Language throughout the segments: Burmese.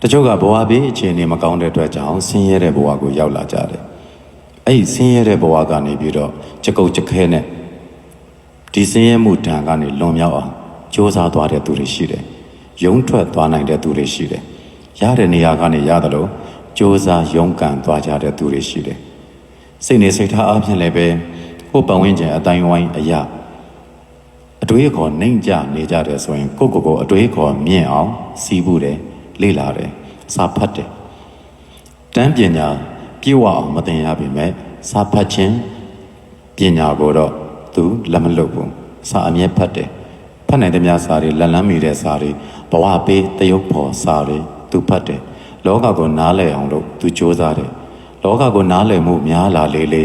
တချို့ကဘဝဘေးအခြေအနေမကောင်းတဲ့အတွက်ကြောင့်ဆင်းရဲတဲ့ဘဝကိုရောက်လာကြတယ်အဲ့ဒီဆင်းရဲတဲ့ဘဝကနေပြီးတော့ကြကုတ်ကြခဲနဲ့ဒီဆင်းရဲမှုဒဏ်ကနေလွန်မြောက်အောင်ကြိုးစားသွားတဲ့သူတွေရှိတယ်ရုံးထွက်သွားနိုင်တဲ့သူတွေရှိတယ်ရတဲ့နေရာကနေရတယ်လို့ကြိုးစားရုန်းကန်သွားကြတဲ့သူတွေရှိတယ်စိတ်နေစိတ်ထားအပြင်လည်းပဲကိုယ်ပတ်ဝန်းကျင်အတိုင်းဝိုင်းအရာအတွေးခေါ်နှိမ့်ကြနေကြတယ်ဆိုရင်ကိုယ့်ကိုယ်ကိုအတွေးခေါ်မြင့်အောင်စီးဖို့တယ် လေ့လာတယ်စာဖတ်တယ်တန်းပညာပြေဝအောင်မသင်ရပါပဲစာဖတ်ခြင်းပညာကိုတော့သူလက်မလွတ်ဘူးစာအမြဲဖတ်တယ်ဖတ်နိုင်တဲ့များစာတွေလက်လန်းမိတဲ့စာတွေဘဝပေးတရုပ်ဖော်စာတွေသူဖတ်တယ်လောကကိုနားလည်အောင်လို့သူစ조사တယ်လောကကိုနားလည်မှုများလာလေလေ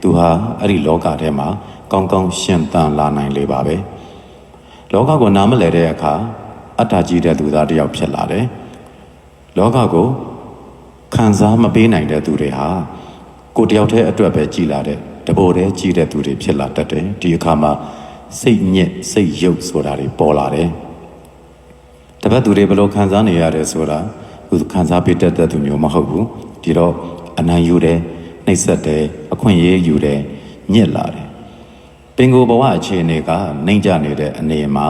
သူဟာအဲ့ဒီလောကထဲမှာကောင်းကောင်းရှင်သန်လာနိုင်လေပါပဲလောကကိုနားမလည်တဲ့အခါအတ္တကြီးတဲ့သူသားတစ်ယောက်ဖြစ်လာတယ်။ လောကကိုခံစားမပေးနိုင်တဲ့သူတွေဟာကိုယ်တယောက်တည်းအတွက်ပဲကြည်လာတဲ့တဘောတည်းကြည်တဲ့သူတွေဖြစ်လာတတ်တယ်။ဒီအခါမှာစိတ်ညစ်စိတ်ယုတ်ဆိုတာတွေပေါ်လာတယ်။တပတ်သူတွေဘယ်လိုခံစားနေရတယ်ဆိုတာသူခံစားပေးတတ်တဲ့သူမျိုးမဟုတ်ဘူး။ဒီတော့အနံ့ယူတယ်နှိပ်စက်တယ်အခွင့်အရေးယူတယ်ညစ်လာတယ်ပင်ကိုယ်ဘဝအခြေအနေကနှိမ့်ကြနေတဲ့အနေမှာ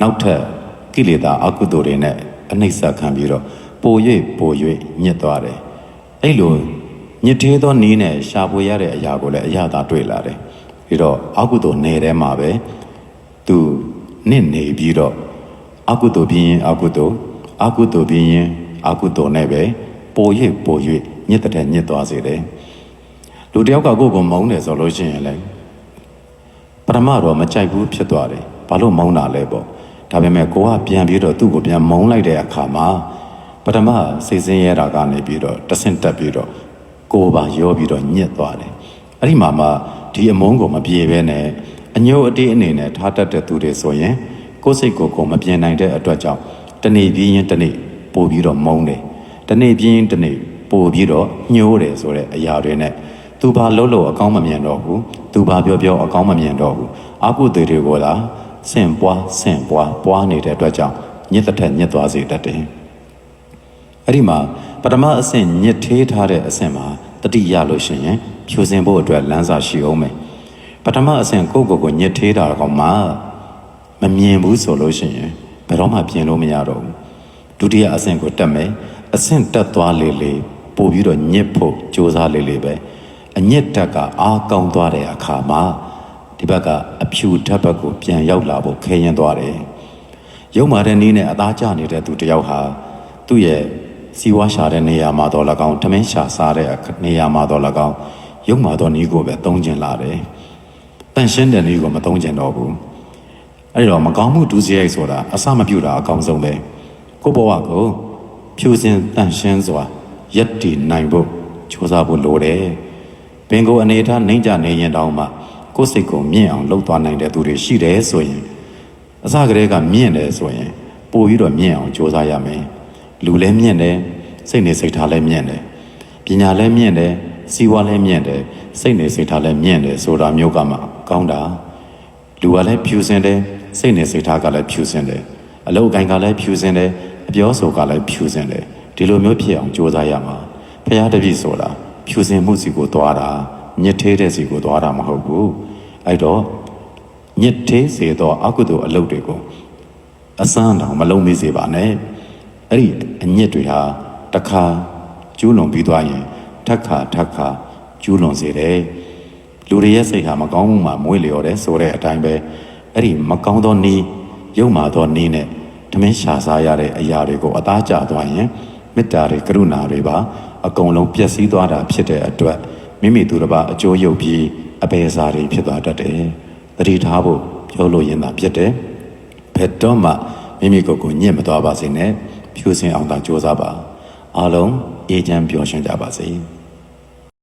နောက်ထပ်ကိလေသာအကုသိုလ်တွေနဲ့အနှိမ့်ဆက်ခံပြီးတော့ ပို၍ပို၍ညစ်သွားတယ်။အဲ့လိုညစ်သေးသောနီးနဲ့ရှာဖွေရတဲ့အရာကိုလည်းအရသာတွေ့လာတယ်။ပြီးတော့အကုသိုလ်နယ်ထဲမှာပဲသူနစ်နေပြီးတော့အကုသိုလ်ပြီးရင်အကုသိုလ်အကုသိုလ်ပြီးရင်အကုသိုလ်နဲ့ပဲပို၍ပို၍ညစ်တဲ့ညစ်သွားစေတယ်။လူတစ်ယောက်ကကိုယ့်ကိုမုန်းတယ်ဆိုလို့ရှိရင်လည်းပထမတော့မကြိုက်ဘူးဖြစ်သွားတယ်ဘာလို့မုန်းတာလဲပေါ့ဒါပေမဲ့ကိုကပြန်ပြီးတော့သူ့ကိုပြန်မုန်းလိုက်တဲ့အခါမှာ ပထမစိတ်ဆင်းရဲတာကနေပြီးတော့တဆင့်တက်ပြီးတော့ကိုယ်ပါရောပြီးတော့ညစ်သွားတယ်အဲ့ဒီမှာမှဒီအမုန်းကိုမပြေဘဲနဲ့အညို့အတေးအနေနဲ့ထားတတ်တဲ့သူတွေဆိုရင်ကိုယ်စိတ်ကိုယ်ကိုမပြေနိုင်တဲ့အတွက်ကြောင့်တနေ့ပြီးရင်တနေ့ပို့ပြီးတော့မုန်းတယ်တနေ့ပြီးရင်တနေ့ပို့ပြီးတော့ညှိုးတယ်ဆိုတဲ့အရာတွေနဲ့သူဘာလို့လို့အကောင်းမမြင်တော့ဘူးသူဘာပြောပြောအကောင်းမမြင်တော့ဘူးအာကုသေးတွေကိုလာဆင့်ပွားဆင့်ပွားပွားနေတဲ့အတွက်ကြောင့်ညစ်တဲ့ထက်ညစ်သွားစေတတ်တယ် အဲ့ဒီမှာပထမအဆင့်ညစ်သေးထားတဲ့အဆင့်မှာတတိယလို့ရှိရင်ဖြူစင်ဖို့အတွက်လမ်းစာရှိအောင်မယ်ပထမအဆင့်ကိုယ့်ကိုယ်ကိုညစ်သေးတာကောင်မှမမြင်ဘူးဆိုလို့ရှိရင်ဘယ်တော့မှပြင်လို့မရတော့ဘူးဒုတိယအဆင့်ကိုတက်မယ်အဆင့်တက်သွားလေလေပို့ပြီးတော့ညစ်ဖို့ကြိုးစားလေလေပဲအညစ်တက်ကအားကောင်းသွားတဲ့အခါမှာဒီဘက်ကအဖြူဓာတ်ဘက်ကိုပြန်ရောက်လာဖို့ခဲရင်သွားတယ်ရုံမာတဲ့နည်းနဲ့အသားကျနေတဲ့သူတစ်ယောက်ဟာသူ့ရဲ့ စီဝါရှာတဲ့နေရာမှာတော့၎င်းထမင်းရှာစားတဲ့နေရာမှာတော့၎င်းရုံမာတော့နည်းကိုပဲသုံးကျင်လာတယ်တန်ရှင်းတဲ့နည်းကိုမသုံးကျင်တော့ဘူးအဲ့တော့မကောင်းမှုဒုစရိုက်ဆိုတာအစမပြုတာအကောင်းဆုံးပဲကိုယ့်ဘဝကိုဖြူစင်တန့်ရှင်းစွာရက်တည်နိုင်ဖို့ကြိုးစားဖို့လိုတယ်ပင်ကိုယ်အနေထားနှိမ့်ကြနေရင်တောင်မှကိုယ်စိတ်ကိုမြင့်အောင်လှုပ်သွားနိုင်တဲ့သူတွေရှိတယ်ဆိုရင်အစကတည်းကမြင့်တယ်ဆိုရင်ပို့ပြီးတော့မြင့်အောင်ကြိုးစားရမယ် လူလည်းမြင့်တယ်စိတ်နေစိတ်ထားလည်းမြင့်တယ်ပညာလည်းမြင့်တယ်စီးပွားလည်းမြင့်တယ်စိတ်နေစိတ်ထားလည်းမြင့်တယ်ဆိုတာမျိုးကမှကောင်းတာလူကလည်းဖြူစင်တယ်စိတ်နဲ့စိတ်ထားကလည်းဖြူစင်တယ်အလုပ်အကိုင်ကလည်းဖြူစင်တယ်အပြောဆိုကလည်းဖြူစင်တယ်ဒီလိုမျိုးဖြစ်အောင်ကြိုးစားရမှာဖရာတပည့်ဆိုတာဖြူစင်မှုစီကိုသွားတာညစ်သေးတဲ့စီကိုသွားတာမဟုတ်ဘူးအဲ့တော့ညစ်သေးစေသောအကုသိုလ်အလုပ်တွေကိုအစမ်းတောင်မလုံးမိစေပါနဲ့ အဲ့ဒီအညစ်တွေဟာတစ်ခါကျူးလွန်ပြီးသွားရင်ထပ်ခါထပ်ခါကျူးလွန်စေတယ်လူတွေရဲ့စိတ်ဟာမကောင်းမှုမှမွေးလျော်တယ်ဆိုတဲ့အတိုင်းပဲအဲ့ဒီမကောင်းသောနီးယုံမာသောနီးနဲ့ဓမင်းရှာစားရတဲ့အရာတွေကိုအသားကျသွားရင်မေတ္တာတွေကရုဏာတွေပါအကုန်လုံးပျက်စီးသွားတာဖြစ်တဲ့အတွက်မိမိသူတစ်ပါးအကျိုးရုပ်ပြီးအပေစားတွေဖြစ်သွားတတ်တယ်။တတိထားဖို့ပြောလို့ရင်သာဖြစ်တယ်။ဘယ်တော့မှမိမိကိုယ်ကိုညစ်မသွားပါစေနဲ့ ဖြူစင်အောင်သာကြိုးစားပါ။အားလုံးအေးချမ်းပျော်ရွှင်ကြပါစေ။